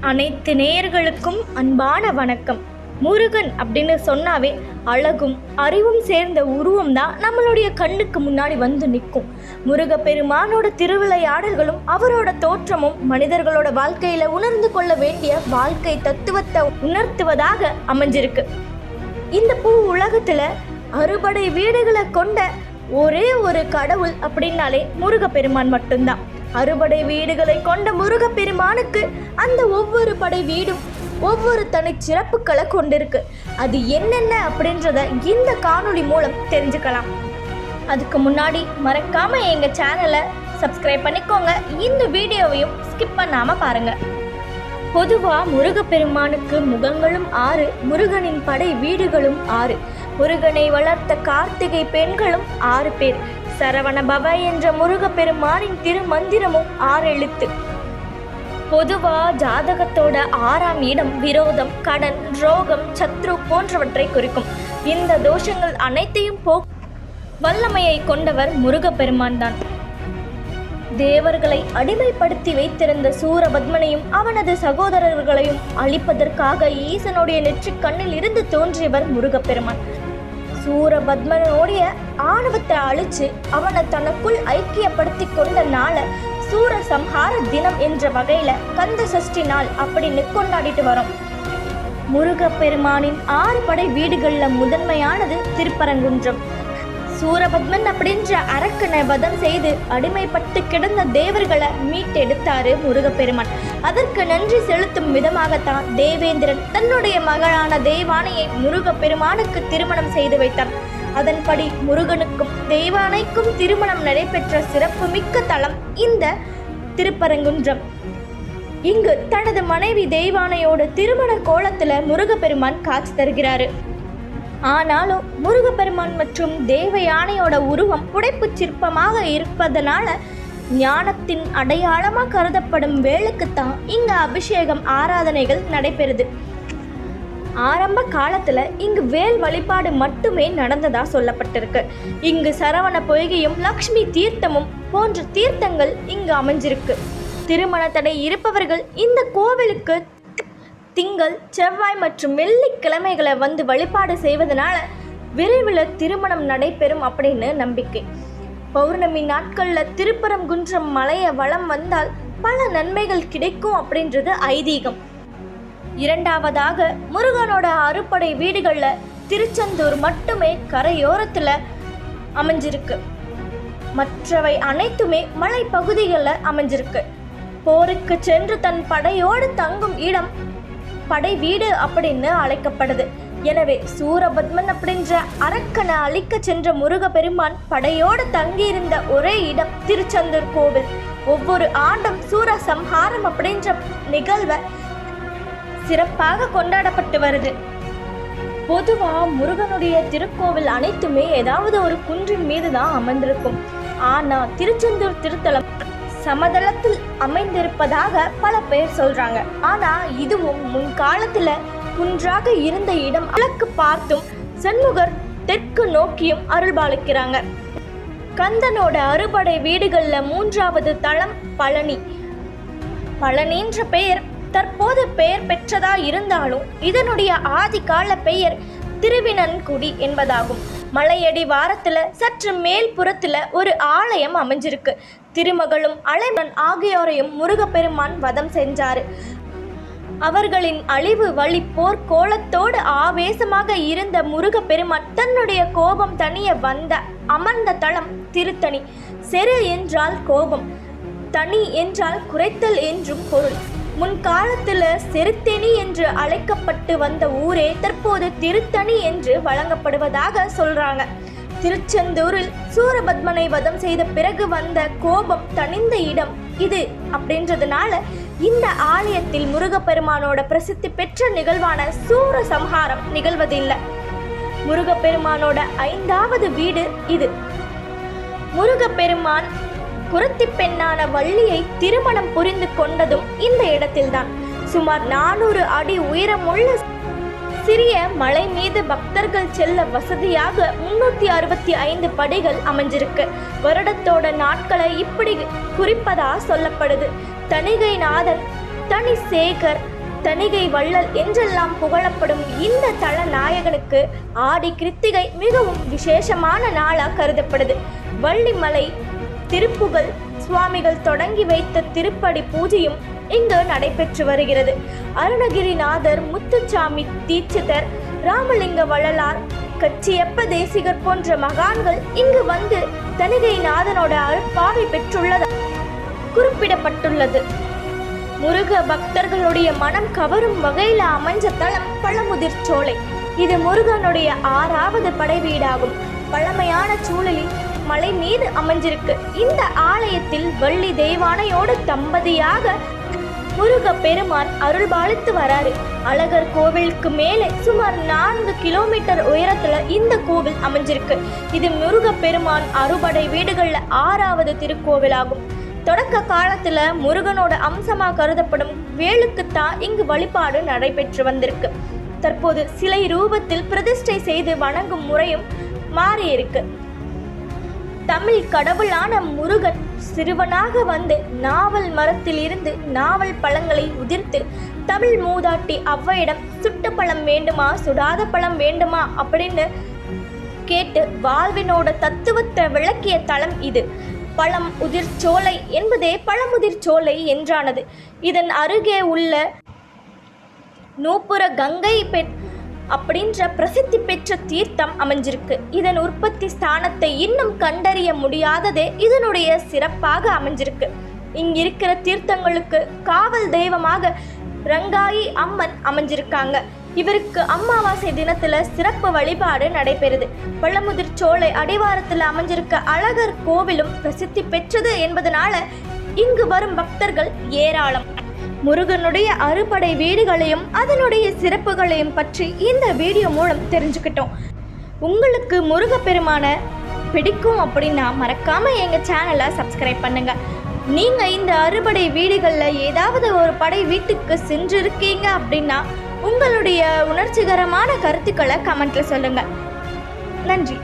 அனைத்து நேயர்களுக்கும் அன்பான வணக்கம். முருகன் அப்படின்னு சொன்னாவே அழகும் அறிவும் சேர்ந்த உருவம் தான் நம்மளுடைய கண்ணுக்கு முன்னாடி வந்து நிற்கும். முருகப்பெருமானோட திருவிளையாடல்களும் அவரோட தோற்றமும் மனிதர்களோட வாழ்க்கையில உணர்ந்து கொள்ள வேண்டிய வாழ்க்கை தத்துவத்தை உணர்த்துவதாக அமைஞ்சிருக்கு. இந்த பூ உலகத்துல அறுபடை வீடுகளை கொண்ட ஒரே ஒரு கடவுள் அப்படின்னாலே முருகப்பெருமான் மட்டும்தான். அறுபடை வீடுகளை கொண்ட முருகப்பெருமானுக்கு அந்த ஒவ்வொரு படை வீடும் ஒவ்வொரு தனி சிறப்புகளை கொண்டிருக்கு. அது என்னென்ன அப்படின்றத இந்த காணொளி மூலம் தெரிஞ்சுக்கலாம். அதுக்கு முன்னாடி மறக்காம எங்க சேனலை சப்ஸ்கிரைப் பண்ணிக்கோங்க. இந்த வீடியோவையும் ஸ்கிப் பண்ணாம பாருங்க. பொதுவா முருகப்பெருமானுக்கு முகங்களும் ஆறு முருகனின் படை வீடுகளும் ஆறு. முருகனை வளர்த்த கார்த்திகை பெண்களும் ஆறு பேர். சரவணபவ என்ற முருகப்பெருமானின் திருமந்திரமும் ஆறு எழுத்து பொதுவா ஜாதகத்தோட ஆறாம் இடம் விரோதம் கடன் ரோகம் சத்ரு போன்றவற்றை குறிக்கும். இந்த தோஷங்கள் அனைத்தையும் போ வல்லமையை கொண்டவர் முருகப்பெருமான் தான். தேவர்களை அடிமைப்படுத்தி வைத்திருந்த சூரபத்மனையும் அவனது சகோதரர்களையும் அழிப்பதற்காக ஈசனுடைய நெற்றிக் கண்ணில் இருந்து தோன்றியவர் முருகப்பெருமான். சூரபத்மனுடைய ஆ அழிச்சு அவனை தனக்குள் ஐக்கியப்படுத்தி கொண்ட நாள சூர சம்ஹார தினம் என்ற வகையில கந்த சஷ்டி நாள் அப்படின்னு கொண்டாடிட்டு வரோம். முருகப்பெருமானின் ஆறு படை வீடுகளில் முதன்மையானது திருப்பரங்குன்றம். சூரபத்மன் அப்படின்ற அரக்கனை வதம் செய்து அடிமைப்பட்டு கிடந்த தேவர்களை மீட்டெடுத்தாரு முருகப்பெருமான். அதற்கு நன்றி செலுத்தும் விதமாகத்தான் தேவேந்திரன் தன்னுடைய மகளான தேவானையை முருகப்பெருமானுக்கு திருமணம் செய்து வைத்தார் அதன்படி முருகனுக்கும் தெய்வானைக்கும் திருமணம் நடைபெற்ற சிறப்புமிக்க தலம் இந்த திருப்பரங்குன்றம். இங்கு தனது மனைவி தெய்வானையோட திருமண கோலத்துல முருகப்பெருமான் காட்சி தருகிறாரு. ஆனாலும் முருகப்பெருமான் மற்றும் தேவ யானையோட உருவம் புடைப்புச் சிற்பமாக இருப்பதனால ஞானத்தின் அடையாளமா கருதப்படும் வேலுக்குத்தான் இங்கு அபிஷேகம் ஆராதனைகள் நடைபெறுது. ஆரம்ப காலத்துல இங்கு வேல் வழிபாடு மட்டுமே நடந்ததா சொல்லப்பட்டிருக்கு. இங்கு சரவண பொய்கையும் லக்ஷ்மி தீர்த்தமும் போன்ற தீர்த்தங்கள் இங்கு அமைஞ்சிருக்கு. திருமண தடை இருப்பவர்கள் இந்த கோவிலுக்கு திங்கள் செவ்வாய் மற்றும் வெள்ளிக்கிழமைகளை வந்து வழிபாடு செய்வதனால விரைவில் திருமணம் நடைபெறும் அப்படின்னு நம்பிக்கை. பௌர்ணமி நாட்களில் திருப்பரங்குன்றம் மலையை வளம் வந்தால் பல நன்மைகள் கிடைக்கும் அப்படின்றது ஐதீகம். இரண்டாவதாக முருகனோட அறுப்படை வீடுகளில் திருச்செந்தூர் மட்டுமே கரையோரத்தில் அமைஞ்சிருக்கு. மற்றவை அனைத்துமே மலைப்பகுதிகளில் அமைஞ்சிருக்கு. போருக்கு சென்று தன் படையோடு தங்கும் இடம் படை வீடு அப்படின்னு அழைக்கப்படுது. எனவே சூரபத்மன் அப்படின்ற அரக்கனை அழிக்க சென்ற முருகப்பெருமான் படையோடு தங்கியிருந்த ஒரே இடம் திருச்செந்தூர் கோவில். ஒவ்வொரு ஆண்டும் சூர சம்ஹாரம் அப்படின்ற நிகழ்வை சிறப்பாக கொண்டாடப்பட்டு வருது. பொதுவா முருகனுடைய திருக்கோவில் அனைத்துமே ஏதாவது ஒரு குன்றின் மீது தான் அமர்ந்திருக்கும். ஆனா திருச்செந்தூர் திருத்தலம் சமதளத்தில் அமைந்திருப்பதாக பல பேர் சொல்றாங்க. ஆனா இதுவும் முன்காலத்துல குன்றாக இருந்த இடம் அழகு பார்த்தும் செண்முகர் தெற்கு நோக்கியும் அருள்பாலிக்கிறாங்க. கந்தனோட அறுபடை வீடுகளில் மூன்றாவது தளம் பழனி. பழனின்ற பெயர் தற்போது பெயர் பெற்றதா இருந்தாலும் இதனுடைய ஆதிகால பெயர் திருவினன்குடி என்பதாகும். மலையடி வாரத்துல சற்று மேல் புறத்துல ஒரு ஆலயம் அமைஞ்சிருக்கு. திருமகளும் அலைமன் ஆகியோரையும் முருகப்பெருமான் வதம் செஞ்சாரு. அவர்களின் அழிவு வழி போர் கோலத்தோடு ஆவேசமாக இருந்த முருகப்பெருமான் தன்னுடைய கோபம் தனிய வந்த அமர்ந்த தளம் திருத்தணி. செரு என்றால் கோபம் தனி என்றால் குறைத்தல் என்றும் பொருள். முன்காலத்தில் செருத்தெனி என்று அழைக்கப்பட்டு வந்த ஊரே தற்போது திருத்தணி என்று வழங்கப்படுவதாக சொல்றாங்க. திருச்செந்தூரில் சூரபத்மனை வதம் செய்த பிறகு வந்த கோபம் தனிந்த இடம் இது அப்படின்றதுனால இந்த ஆலயத்தில் முருகப்பெருமானோட பிரசித்தி பெற்ற நிகழ்வான சூர சம்ஹாரம் நிகழ்வதில்லை. முருகப்பெருமானோட ஐந்தாவது வீடு இது. முருகப்பெருமான் குரத்தி பெண்ணான வள்ளியை திருமணம் புரிந்து கொண்டதும் இந்த இடத்தில்தான். சுமார் நானூறு அடி உயரமுள்ள சிறிய மலை மீது பக்தர்கள் செல்ல வசதியாக முன்னூத்தி அறுபத்தி ஐந்து படிகள் அமைஞ்சிருக்கு. வருடத்தோட நாட்களை இப்படி குறிப்பதா சொல்லப்படுது. தணிகை நாதன் தனி சேகர் தணிகை வள்ளல் என்றெல்லாம் புகழப்படும் இந்த தள நாயகனுக்கு ஆடி கிருத்திகை மிகவும் விசேஷமான நாளாக கருதப்படுது. வள்ளிமலை திருப்புகழ் சுவாமிகள் தொடங்கி வைத்த திருப்படி பூஜையும் இங்கு நடைபெற்று வருகிறது. அருணகிரிநாதர் முத்துச்சாமி தீட்சிதர் ராமலிங்க வள்ளலார் கச்சியப்ப தேசிகர் போன்ற மகான்கள் இங்கு வந்து தனிகைநாதனோட அருட்பாவை பெற்றுள்ளது குறிப்பிடப்பட்டுள்ளது. முருக பக்தர்களுடைய மனம் கவரும் வகையில் அமைஞ்ச தலம் பழமுதிர் சோலை. இது முருகனுடைய ஆறாவது படை வீடாகும் பழமையான சூழலில் மலை மீது அமைஞ்சிருக்கு. இந்த ஆலயத்தில் வள்ளி தெய்வானையோடு தம்பதியாக முருக பெருமான் அருள்பாலித்து வராரு. அழகர் கோவிலுக்கு மேலே சுமார் நான்கு கிலோமீட்டர் உயரத்துல இந்த கோவில் அமைஞ்சிருக்கு. இது முருக பெருமான் அறுபடை வீடுகள்ல ஆறாவது திருக்கோவிலாகும். தொடக்க காலத்துல முருகனோட அம்சமா கருதப்படும் வேலுக்குத்தான் இங்கு வழிபாடு நடைபெற்று வந்திருக்கு. தற்போது சிலை ரூபத்தில் பிரதிஷ்டை செய்து வணங்கும் முறையும் மாறியிருக்கு. தமிழ் கடவுளான முருகன் சிறுவனாக வந்து நாவல் மரத்தில் இருந்து நாவல் பழங்களை உதிர்த்து தமிழ் மூதாட்டி அவ்வையிடம் சுட்ட பழம் வேண்டுமா சுடாத பழம் வேண்டுமா அப்படின்னு கேட்டு வாழ்வினோட தத்துவத்தை விளக்கிய தளம் இது. பழம் உதிர் சோலை என்பதே பழமுதிர் சோலை என்றானது. இதன் அருகே உள்ள நூப்புற கங்கை பெண் அப்படின்ற பிரசித்தி பெற்ற தீர்த்தம் அமைஞ்சிருக்கு. இதன் உற்பத்தி ஸ்தானத்தை இன்னும் கண்டறிய முடியாததே இதனுடைய சிறப்பாக அமைஞ்சிருக்கு. இங்கிருக்கிற தீர்த்தங்களுக்கு காவல் தெய்வமாக ரங்காயி அம்மன் அமைஞ்சிருக்காங்க. இவருக்கு அமாவாசை தினத்துல சிறப்பு வழிபாடு நடைபெறுது. பழமுதிர் சோலை அடிவாரத்தில் அமைஞ்சிருக்க அழகர் கோவிலும் பிரசித்தி பெற்றது என்பதனால இங்கு வரும் பக்தர்கள் ஏராளம். முருகனுடைய அறுபடை வீடுகளையும் அதனுடைய சிறப்புகளையும் பற்றி இந்த வீடியோ மூலம் தெரிஞ்சுக்கிட்டோம். உங்களுக்கு முருகப்பெருமான பிடிக்கும் அப்படின்னா மறக்காமல் எங்கள் சேனலை சப்ஸ்கிரைப் பண்ணுங்கள் நீங்கள் இந்த அறுபடை வீடுகளில் ஏதாவது ஒரு படை வீட்டுக்கு சென்றிருக்கீங்க அப்படின்னா உங்களுடைய உணர்ச்சிகரமான கருத்துக்களை கமெண்ட்டில் சொல்லுங்கள் நன்றி.